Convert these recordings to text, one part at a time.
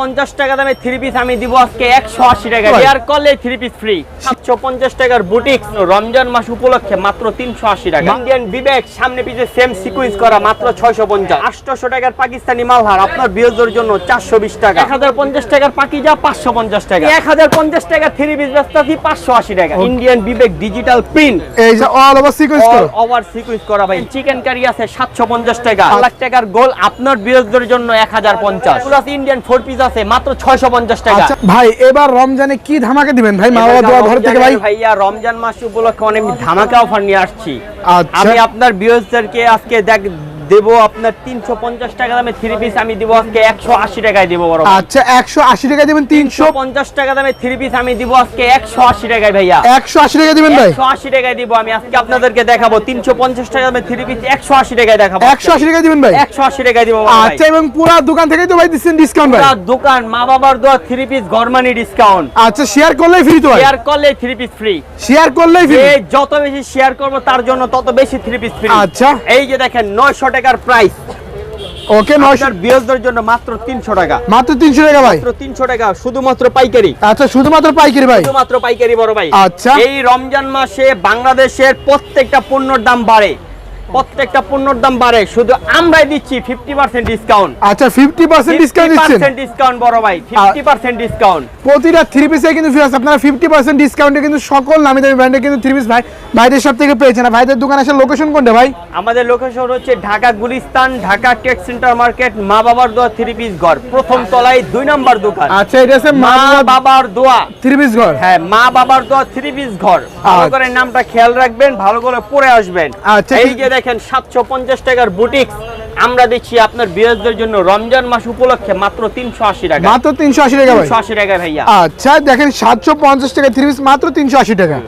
পঞ্চাশ টাকা দামে থ্রি পিস আমি দিব আজকে একশো আশি টাকা। এয়ার করলে থ্রি পিস ফ্রি সাতশো পঞ্চাশ টাকার বুটিক রমজান মাস উপলক্ষে মাত্র তিনশো আশি টাকা। ইন্ডিয়ান বিবেক সামনে পিছে সেম সিকুয়েন্স করা মাত্র ছয়শো পঞ্চাশ। আটশো টাকার পাকিস্তানি মালহার আপনার বিয়োজের জন্য চারশো বিশ টাকা। এক হাজার পঞ্চাশ টাকার পাকিজা পাঁচশো পঞ্চাশ টাকা। এক হাজার পঞ্চাশ টাকা থ্রি পিস ব্যস্ত পাঁচশো আশি টাকা। ইন্ডিয়ান বিবেক ডিজিটাল প্রিন্ট এই যে অল ওভার সিকোয়েন্স করো। ওভার সিকুয়েন্স করা ভাই। চিকেন কারি আছে সাতশো পঞ্চাশ টাকা। লাখ টাকার গোল আপনার বিরোধীদের জন্য এক হাজার পঞ্চাশ। প্লাস ইন্ডিয়ান ফোর পিস আছে মাত্র ছয়শো পঞ্চাশ টাকা। আচ্ছা ভাই এবার রমজানে কি ধামাকে দিবেন? ভাই মা বাবা দোয়া ঘর থেকে ভাই। ভাইয়া রমজান মাস উপলক্ষে অনেক ধামাকা অফার নিয়ে আসছি। আচ্ছা। আমি আপনার বিরোধীদেরকে আজকে দেখ দেবো আপনার তিনশো পঞ্চাশ টাকা দামে থ্রি পিস আমি দিব আজকে একশো আশি টাকায় দেবো বড়। আচ্ছা একশো আশি টাকা দিবেন তিনশো? পঞ্চাশ টাকা দামে থ্রি পিস আমি দিব আজকে একশো আশি টাকায় ভাইয়া। একশো আশি টাকা দিবেন ভাই? একশো আশি টাকায় দিব আমি আজকে আপনাদেরকে দেখাবো। তিনশো পঞ্চাশ টাকা দামে থ্রি পিস একশো আশি টাকায় দেখাবো। একশো আশি টাকা দিবেন ভাই? একশো আশি টাকায় দিব আচ্ছা এবং পুরো দোকান থেকেই তো ভাই দিচ্ছেন ডিসকাউন্ট ভাই? দোকান মা বাবার দোয়া থ্রি পিস গরমানি ডিসকাউন্ট আচ্ছা শেয়ার করলেই ফ্রি তো শেয়ার করলে থ্রি পিস ফ্রি শেয়ার করলেই ফ্রি যত বেশি শেয়ার করব তার জন্য তত বেশি থ্রি পিস ফ্রি আচ্ছা। এই যে দেখেন নয়শো টাকার প্রাইস ওকে নয়শোর বিয়োজদের জন্য মাত্র তিনশো টাকা। মাত্র তিনশো টাকা ভাই। মাত্র তিনশো টাকা শুধুমাত্র পাইকারি। আচ্ছা শুধুমাত্র পাইকারি ভাই? শুধুমাত্র পাইকারি বড় ভাই। আচ্ছা। এই রমজান মাসে বাংলাদেশের প্রত্যেকটা পণ্যর দাম বাড়ে। প্রত্যেকটা পণ্যর দাম বাড়ে। শুধু আমরাই দিচ্ছি ফিফটি পার্সেন্ট ডিসকাউন্ট আচ্ছা ফিফটি পার্সেন্ট ডিসকাউন্ট দিচ্ছেন ডিসকাউন্ট বড় ভাই ফিফটি পার্সেন্ট ডিসকাউন্ট প্রতিটা থ্রি পিসে কিন্তু ফ্রি আছে আপনারা ফিফটি পার্সেন্ট ডিসকাউন্টে কিন্তু সকল নামি দামি ব্র্যান্ডে কিন্তু থ্রি পিস ভাই ভাইদের সব থেকে পেয়েছেন। ভাইদের দোকান আসার লোকেশন কোনটা ভাই? আমাদের লোকেশন হচ্ছে Dhaka Gulistan Dhaka tech centre market মা বাবার দোয়া থ্রি পিস ঘর। প্রথম তলায় দুই নম্বর দোকান। আচ্ছা এটা আছে মা বাবার দোয়া। থ্রি পিস ঘর? হ্যাঁ মা বাবার দোয়া থ্রি পিস ঘর। ভালো আচ্ছা। করে নামটা খেয়াল রাখবেন ভালো করে পরে আসবেন। আচ্ছা, এই যে দেখেন সাতশো পঞ্চাশ টাকার বুটিক আমরা দিচ্ছি আপনার বিরাজদের জন্য রমজান মাস উপলক্ষে মাত্র তিনশো আশি টাকা। মাত্র তিনশো আশি টাকা আশি টাকা ভাইয়া। আচ্ছা দেখেন সাতশো পঞ্চাশ টাকা থ্রি পিস মাত্র তিনশো আশি টাকা।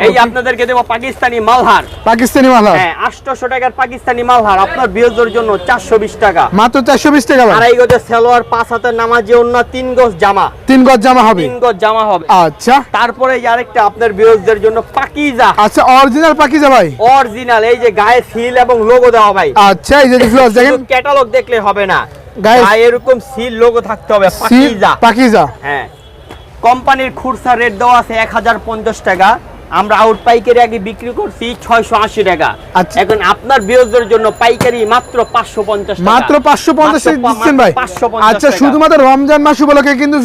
এই যে আপনাদেরকে দেবো পাকিস্তানি মালহার। পাকিস্তানি মালা হ্যাঁ আটশোশো টাকার পাকিস্তানি মালহার। আপনার বিরাজদের জন্য চারশো বিশ টাকা। মাত্র চারশো বিশ টাকা ভাই। আড়াই গজের সালোয়ার পাঁচ হাতের নামাজি অন্য তিন গজ জামা। তিন গজ জামা হবে? তিন গজ জামা হবে। আচ্ছা। তারপরে এই আরেকটা আপনার বিরোধীদের জন্য পাকিজা। আচ্ছা অরিজিনাল পাকিজা ভাই। অরিজিনাল এই যে গায়ে সিল এবং লোগো দেওয়া ভাই। আচ্ছা এই যে ফ্লোর দেখেন। ক্যাটালগ দেখলে হবে না। গায়ে- গায়ে এরকম সিল লোগো থাকতে হবে পাকিজা। পাকিজা। হ্যাঁ। কোম্পানির খুরসা রেট দেওয়া আছে এক হাজার পঞ্চাশ টাকা। আমরা আউট পাইকারি আগে বিক্রি করছি ছয়শো আশি টাকা আচ্ছা। এখন আপনার বিরোধীদের জন্য পাইকারি মাত্র পাঁচশো পঞ্চাশ মাত্র পাঁচশো পঞ্চাশ দিচ্ছেন ভাই আচ্ছা। শুধুমাত্র রমজান মাস উপলক্ষে কিন্তু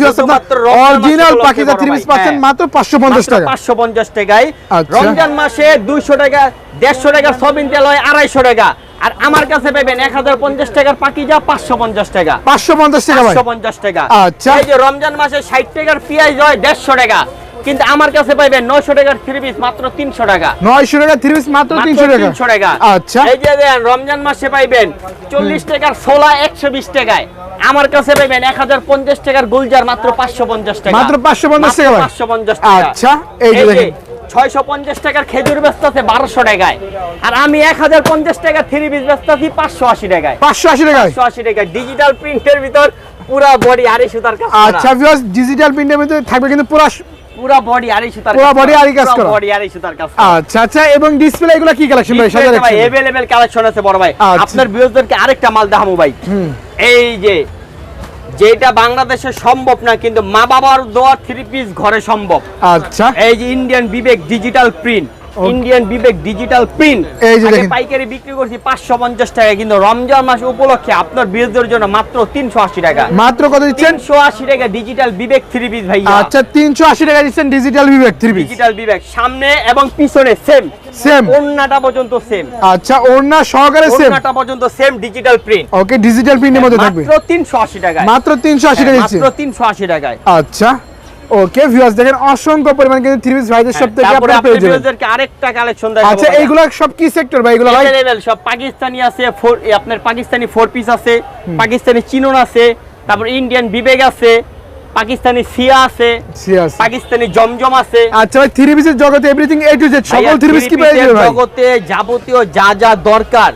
অরিজিনাল থ্রি পিস পাচ্ছেন হ্যাঁ। মাত্র পাঁচশো পঞ্চাশ টাকা পাঁচশো পঞ্চাশ টাকায় আচ্ছা। রমজান মাসে দুইশো টাকা দেড়শো টাকা সবিন তেল হয় আড়াইশো টাকা আর আমার কাছে পাবেন এক হাজার পঞ্চাশ টাকার পাকিজা পাঁচশো পঞ্চাশ টাকা পাঁচশো পঞ্চাশ টাকা পাঁচশো পঞ্চাশ টাকা আচ্ছা। এই যে রমজান মাসে ষাট টাকার পেঁয়াজ হয় দেড়শো টাকা কিন্তু আমার কাছে পাইবেন নয়শো টাকার থ্রি পিস মাত্র তিনশো টাকা। নয়শো টাকা থ্রি পিস মাত্র মাত্র তিনশো টাকা? 300 টাকা। আচ্ছা। এই যে দেন রমজান মাসে পাইবেন চল্লিশ টাকার ছোলা একশো বিশ টাকায়। আমার কাছে পাইবেন এক হাজার পঞ্চাশ টাকার গুলজার মাত্র পাঁচশো পঞ্চাশ টাকা। মাত্র 550 টাকা ভাই। পাঁচশো পঞ্চাশ টাকা। আচ্ছা, এই যে দেখেন। ছয়শো পঞ্চাশ টাকার খেজুর ব্যস্ত আছে বারোশো টাকায়। আর আমি এক হাজার পঞ্চাশ টাকা থ্রি পিস পাঁচশো আশি টাকায়। পাঁচশো আশি টাকা পাঁচশো আশি টাকা ডিজিটাল প্রিন্টের ভিতর পুরা বডি আড়াই সুতার কাজ আচ্ছা ভিউয়ার্স ডিজিটাল প্রিন্টের মধ্যে থাকবে কিন্তু পুরো পুরা বডি আড়াই সুতার পুরো বডি আড়াই কাজ করা। বডি আড়াই সুতার কাজ আচ্ছা আচ্ছা এবং ডিসপ্লে এগুলো কি কালেকশন ভাই? সাজা ভাই अवेलेबल কালেকশন আছে বড় ভাই। আচ্ছা। আপনার ভিউয়ারদেরকে আরেকটা মাল দেখাবো ভাই। এই যে যেটা বাংলাদেশে সম্ভব না কিন্তু মা বাবার দোয়া থ্রি পিস ঘরে সম্ভব। আচ্ছা। এই যে Indian Bibek digital print Indian Bibek digital print এই যে দেখেন। পাইকারি বিক্রি করছি পাঁচশো পঞ্চাশ টাকা কিন্তু রমজান মাস উপলক্ষে আপনার বিরোধীদের জন্য মাত্র তিনশো আশি টাকা। মাত্র কত দিচ্ছেন? তিনশো আশি টাকা ডিজিটাল বিবেক থ্রি পিস ভাই আচ্ছা তিনশো আশি টাকা দিচ্ছেন digital Bibek three piece digital Bibek সামনে এবং পিছনে সেম সেম ওন্নাটা পর্যন্ত সেম আচ্ছা ওড়না সহকারে সেম ওন্নাটা পর্যন্ত same digital print okay digital প্রিন্টের মধ্যে থাকবে। মাত্র তিনশো আশি টাকায়। মাত্র তিনশো আশি টাকা দিচ্ছে মাত্র তিনশো আশি টাকায়। আচ্ছা। ওকে ভিউয়ার্স দেখেন অসংখ্য পরিমাণ কিন্তু থ্রি পিস ভাইদের সব থেকে আপনারা পেয়ে যাবেন আরেকটা কালেকশন দেখাবো আচ্ছা। এইগুলো সব কি সেক্টর ভাই? এগুলো ভাই? Available সব পাকিস্তানি আছে ফোর আপনার পাকিস্তানি ফোর পিস আছে পাকিস্তানি চিনন আছে তারপর ইন্ডিয়ান বিবেক আছে পাকিস্তানি সিয়া আছে পাকিস্তানি জমজম আছে। আচ্ছা ভাই থ্রি পিসের জগতে এভরিথিং এ টু জেড সকল থ্রি পিস কি পেয়ে piece-এর ভাই? জগতে যাবতীয় যা যা দরকার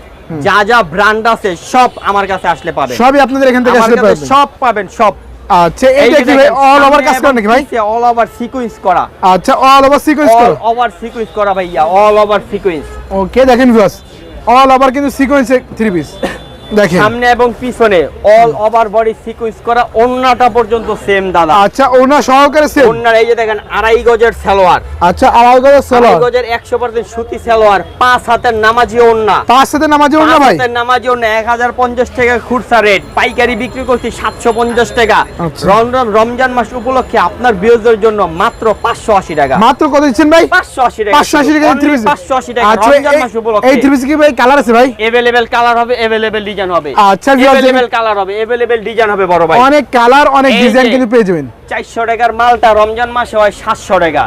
যা যা ব্র্যান্ড আছে সব আমার কাছে আসলে পাবেন। সবই আপনাদের এখান থেকে আসলে পাবেন। সব পাবেন সব। আচ্ছা এইটা কি ভাই অল ওভার কাজ করে নাকি ভাই? অল ওভার সিকোয়েন্স করা। আচ্ছা অল ওভার সিকোয়েন্স অল করো। ওভার সিকোয়েন্স করা ভাইয়া অল ওভার সিকোয়েন্স ওকে দেখেন ভিউয়ার্স অল ওভার কিন্তু সিকোয়েন্স থ্রি পিস দেখেন। সামনে এবং পিছনে অল ওভার বডি সিকুয়েন্স করা অন্যটা পর্যন্ত সেম দাদা। আচ্ছা ওনা সহকারে সেম অন্যার এই যে দেখেন আড়াই গজের সালোয়ার। আচ্ছা আড়াই গজ সেলো আড়াই গজের একশো পার্সেন্ট সুতি সালোয়ার পাঁচ হাতের নামাজি ওন্না পাঁচ সাথে নামাজি ওনা ভাই? নামাজি ওন্না এক হাজার পঞ্চাশ টাকা খুরসা রেট পাইকারি বিক্রি করছি সাতশো পঞ্চাশ টাকা। আচ্ছা। রমজান রমজান মাস উপলক্ষে আপনার বিয়োজের জন্য মাত্র পাঁচশো আশি টাকা। মাত্র কত দিচ্ছেন ভাই? পাঁচশো আশি টাকা। পাঁচশো আশি টাকা থ্রি পিস পাঁচশো আশি টাকা। আচ্ছা রমজান মাস উপলক্ষে। পিস কি ভাই? কালার আছে ভাই? এভেলেবেল কালার হবে এভেলেবেল ডিজাইন হবে। আচ্ছা, viewers, কালার হবে এভেলেবেল ডিজাইন হবে বড় ভাই। অনেক কালার অনেক ডিজাইন কিন্তু পেয়ে যাবেন। চারশো টাকার মালটা রমজান মাসে হয় সাতশো টাকা।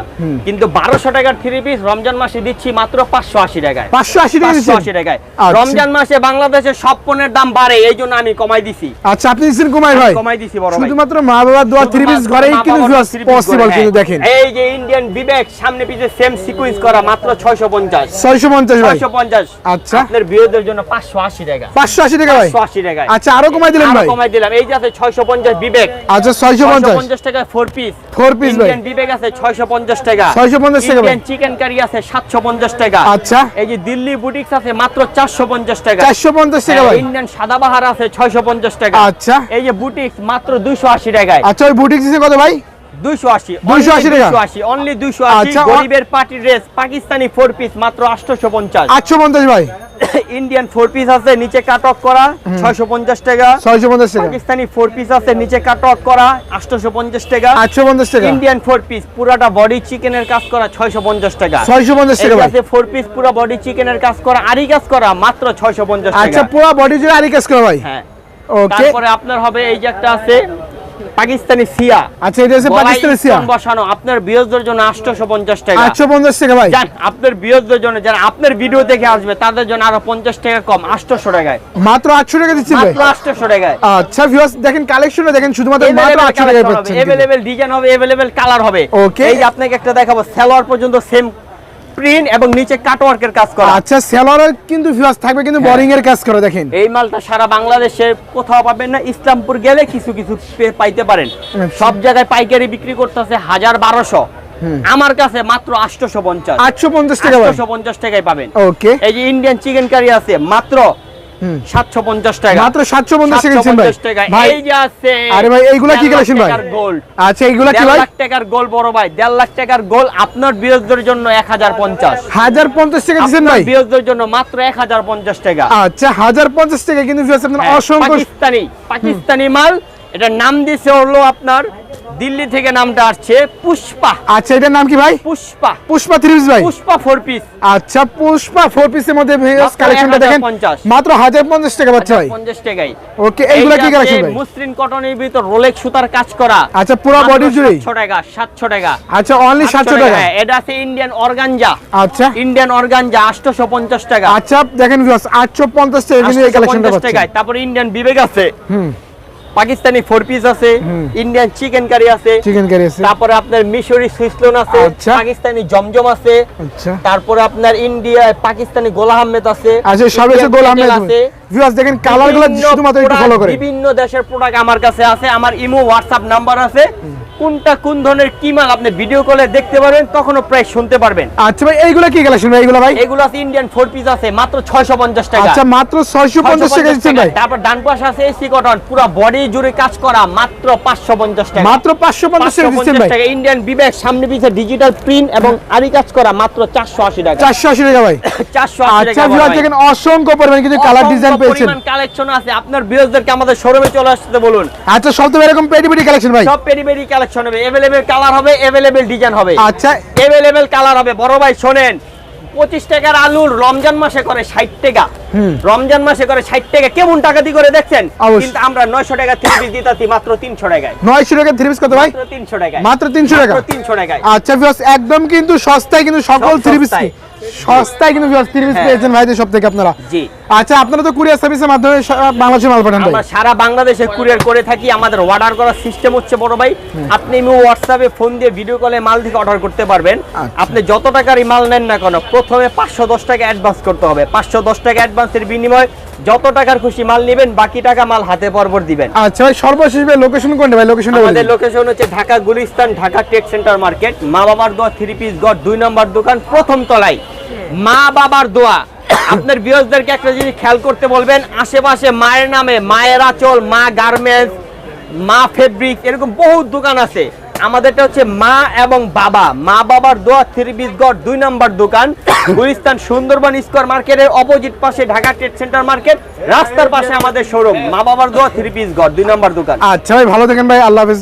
কিন্তু বারোশো টাকার থ্রি পিস রমজান মাসে দিচ্ছি মাত্র পাঁচশো আশি টাকায়। পাঁচশো আশি টাকা পাঁচশো আশি টাকায়। আচ্ছা। রমজান মাসে বাংলাদেশে সব পণ্যের দাম বাড়ে এই জন্য আমি কমাই দিছি। আচ্ছা আপনি দিচ্ছেন কুমার ভাই? কমাই দিছি বড় শুধুমাত্র মা বাবার দোয়া থ্রি পিস ঘরেই কিন্তু পসিবল ঘরে, কিন্তু হ্যাঁ। দেখেন। এই যে ইন্ডিয়ান বিবেক সামনে পিছে সেম সিকুয়েন্স করা মাত্র ছয়শো পঞ্চাশ। ছয়শো পঞ্চাশ ভাই। ছয়শো পঞ্চাশ। আচ্ছা। আপনার বিরোধের জন্য পাঁচশো আশি টাকা। পাঁচশো আশি টাকা ভাই? পাঁচশো আশি টাকায়। আচ্ছা আরও কমাই আরও ভাই। কমাই দিলাম। এই যে আছে ছয়শো পঞ্চাশ বিবেক আচ্ছা ছয়শো পঞ্চাশ। পঞ্চাশ টাকা ফোর পিস Four piece ভাই। ইন্ডিয়ান বিবেক আছে ছয়শো পঞ্চাশ টাকা। 650 টাকা ইন্ডিয়ান চিকেন কারি আছে সাতশো পঞ্চাশ টাকা। আচ্ছা। এই যে দিল্লি বুটিক্স আছে মাত্র চারশো পঞ্চাশ টাকা। চারশো পঞ্চাশ টাকা ভাই। ইন্ডিয়ান সাদাবাহার আছে ছয়শো পঞ্চাশ টাকা। আচ্ছা। এই যে বুটিক্স মাত্র দুইশো আশি টাকায়। আচ্ছা ওই বুটিক্স কত ভাই? দুইশো আশি 280 টাকা? দুইশো আশি অনলি দুইশো আশি অ- গরিবের party dress Pakistani four piece মাত্র আটশোশো পঞ্চাশ। আটশো পঞ্চাশ ভাই। ইন্ডিয়ান ফোর পিস আছে নিচে কাট করা ছয়শো পঞ্চাশ টাকা। ছয়শো পঞ্চাশ টাকা। পাকিস্তানি ফোর পিস আছে নিচে কাট করা আটশোশো পঞ্চাশ টাকা। আটশো পঞ্চাশ টাকা। ইন্ডিয়ান ফোর পিস পুরাটা বডি চিকেনের কাজ করা ছয়শো পঞ্চাশ টাকা। ছয়শো পঞ্চাশ টাকা ফোর পিস পুরো বডি চিকেনের কাজ করা আরি কাজ করা মাত্র ছয়শো পঞ্চাশ আচ্ছা পুরো বডি জুড়ে আরি কাজ করা ভাই। হ্যাঁ। ওকে তারপরে আপনার হবে এই যে একটা আছে পাকিস্তানি সিয়া। আচ্ছা এটা হচ্ছে পাকিস্তানি সিয়া। বসানো আপনার বিয়োজদের জন্য আটশোশো পঞ্চাশ টাকা। আটশো পঞ্চাশ টাকা ভাই। জান আপনার বিয়োজদের জন্য যারা আপনার ভিডিও দেখে আসবে তাদের জন্য আরও পঞ্চাশ টাকা কম আটশোশো টাকায়। মাত্র আটশো টাকা দিচ্ছি ভাই? মাত্র আটশোশো টাকায়। আচ্ছা ভিউয়ার্স দেখেন দেখেন শুধুমাত্র মাত্র আটশো টাকায় পাচ্ছেন। এভেলেবেল ডিজাইন হবে এভেলেবেল কালার হবে. এই যে আপনাকে একটা দেখাবো সালোয়ার পর্যন্ত সেম প্রিন্ট এবং নিচে কাটওয়ার্কের কাজ করা। আচ্ছা কিন্তু ভিউয়ার্স থাকবে কিন্তু হ্যাঁ। বোরিং এর কাজ করে দেখেন। এই মালটা সারা বাংলাদেশে কোথাও পাবেন না ইসলামপুর গেলে কিছু কিছু পাইতে পারেন। আচ্ছা। সব জায়গায় পাইকারি বিক্রি করতেছে হাজার বারোশো। আমার কাছে মাত্র আটশোশো পঞ্চাশ। আটশো পঞ্চাশ টাকা ভাই। আটশোশো পঞ্চাশ টাকায় পাবেন। ওকে এই যে ইন্ডিয়ান চিকেন কারি আছে মাত্র। সাতশো পঞ্চাশ টাকা। মাত্র সাতশো পঞ্চাশ টাকা ভাই? 750 টাকা। ভাই এই যে আছে আরে ভাই, এইগুলা কি collection ভাই? গোল্ড আচ্ছা এইগুলা কি ভাই? লাখ টাকার গোল বড় ভাই দেড় লাখ টাকার গোল আপনার বিরোধের জন্য এক হাজার পঞ্চাশ। হাজার পঞ্চাশ টাকা দিচ্ছেন ভাই? বিরোধের জন্য মাত্র এক হাজার পঞ্চাশ টাকা। আচ্ছা হাজার পঞ্চাশ টাকা কিন্তু হ্যাঁ, অসংখ্য পাকিস্তানি পাকিস্তানি মাল এটার নাম দিয়েছে হলো আপনার দিল্লি থেকে নামটা আসছে পুষ্পা। আচ্ছা এটার নাম কি ভাই? পুষ্পা। পুষ্পা থ্রি পিস ভাই? পুষ্পা ফোর পিস আচ্ছা পুষ্পা ফোর পিসের মধ্যে ভিউয়ার্স কালেকশনটা দেখেন। মাত্র হাজার পঞ্চাশ টাকা পাচ্ছে ভাই। পঞ্চাশ টাকায় ওকে এইগুলা কি কালেকশন ভাই? মুসলিম কটনের ভিতর রোলেক সুতার কাজ করা। আচ্ছা পুরো বডি জুড়ে সাতশো টাকা সাতশো টাকা। আচ্ছা অনলি সাতশো টাকা? হ্যাঁ, এটা আছে ইন্ডিয়ান অর্গানজা আচ্ছা। ইন্ডিয়ান অর্গানজা আটশোশো পঞ্চাশ টাকা। আচ্ছা দেখেন ভিউয়ার্স আটশো পঞ্চাশ টাকা কিন্তু এই 850 কালেকশনটা পাচ্ছেন তারপরে ইন্ডিয়ান বিবেক আছে। হুম। পাকিস্তানি ফোর পিস আছে ইন্ডিয়ান চিকেন কারি আছে চিকেন কারি আছে। তারপরে আপনার মিশরি সুইসলোন আছে আচ্ছা। পাকিস্তানি জমজম আছে আচ্ছা। তারপরে আপনার ইন্ডিয়া পাকিস্তানি গোলা আহমেদ আছে আচ্ছা সব আছে গোলা আহমেদ। আছে। ভিউয়ার্স দেখেন কালারগুলো শুধুমাত্র একটু ফলো করে। বিভিন্ন দেশের প্রোডাক্ট আমার কাছে আছে আমার ইমো হোয়াটসঅ্যাপ নাম্বার আছে। কোনটা কোন ধরনের কি মাল আপনি ভিডিও কলে দেখতে পারবেন তখনও প্রায় শুনতে পারবেন। আচ্ছা ভাই এইগুলো কি কালেকশন ভাই? এইগুলা ভাই? এগুলো আছে ইন্ডিয়ান ফোর পিস আছে মাত্র ছয়শো পঞ্চাশ টাকা। আচ্ছা মাত্র ছয়শো পঞ্চাশ টাকা 650 দিচ্ছেন ভাই। তারপর ডান পাশে আছে এসি কটন পুরো বডি জুড়ে কাজ করা মাত্র পাঁচশো পঞ্চাশ টাকা। মাত্র পাঁচশো পঞ্চাশ টাকা দিচ্ছেন ভাই। টাকা ইন্ডিয়ান বিবেক সামনে পিছে ডিজিটাল প্রিন্ট এবং আরি কাজ করা মাত্র চারশো আশি টাকা। চারশো আশি টাকা ভাই। চারশো আচ্ছা ভিউয়ার দেখেন অসংখ্য পরিমাণ কিন্তু কালার ডিজাইন পেয়েছেন। পরিমাণ কালেকশন আছে। আপনার বিরোধদেরকে আমাদের শোরুমে চলে আসতে বলুন। আচ্ছা সব তো এরকম পেটি পেটি কালেকশন ভাই। সব পেরি পেরি কালেকশন হবে এভেলেবেল কালার হবে ডিজাইন হবে। আচ্ছা। কালার হবে। বড় ভাই শোনেন পঁচিশ টাকার আলুর রমজান মাসে করে ষাট টাকা। রমজান মাসে করে ষাট টাকা। কেমন টাকা দিয়ে করে দেখছেন? কিন্তু আমরা নয়শো টাকা থ্রি পিস দিতেছি মাত্র তিনশো টাকায়। নয়শো টাকা থ্রি পিস কত ভাই? তিনশো টাকায়। মাত্র 300 টাকা? তিনশো টাকায়। আচ্ছা একদম কিন্তু সস্তায় কিন্তু সকল থ্রি পিস সস্তায়। কিন্তু থ্রি পিস হ্যাঁ। পেয়েছেন ভাইদের সব থেকে আপনারা। জি। আচ্ছা আপনারা তো কুরিয়ার সার্ভিসের মাধ্যমে বাংলাদেশে মাল পাঠান আমরা সারা বাংলাদেশে কুরিয়ার করে থাকি আমাদের অর্ডার করার সিস্টেম হচ্ছে বড় ভাই। আপনি হোয়াটসঅ্যাপে ফোন দিয়ে ভিডিও কলে মাল থেকে অর্ডার করতে পারবেন। আচ্ছা। আপনি যত টাকারই মাল নেন না কেন প্রথমে পাঁচশো দশ টাকা অ্যাডভান্স করতে হবে। পাঁচশো দশ টাকা অ্যাডভান্সের বিনিময়ে যত টাকার খুশি মাল নেবেন বাকি টাকা মাল হাতে পরপর দিবেন। আচ্ছা ভাই সর্বশেষ ভাই লোকেশন কোনটা ভাই? লোকেশনটা বলে আমাদের লোকেশন হচ্ছে Dhaka Gulistan Dhaka tech centre market মা বাবার দোয়া থ্রি পিস গড় দুই নম্বর দোকান প্রথম তলায়। মা বাবার দোয়া। আপনার বিয়সদেরকে একটা জিনিস খেয়াল করতে বলবেন, আশেপাশে মায়ের নামে, মায়ের আঁচল, মা গার্মেন্টস মা ফেব্রিক এরকম বহু দোকান আছে। আমাদেরটা হচ্ছে মা এবং বাবা। মা বাবার দোয়া থ্রি পিস গড় দুই নাম্বার দোকান, গুলিস্তান সুন্দরবন স্কোয়ার মার্কেটের অপোজিট পাশে ঢাকা ট্রেড সেন্টার মার্কেট রাস্তার পাশে আমাদের শোরুম মা বাবার দোয়া থ্রি পিস গড় দুই নাম্বার দোকান। আচ্ছা ভাই, ভালো থাকেন ভাই, আল্লাহ হাফেজ।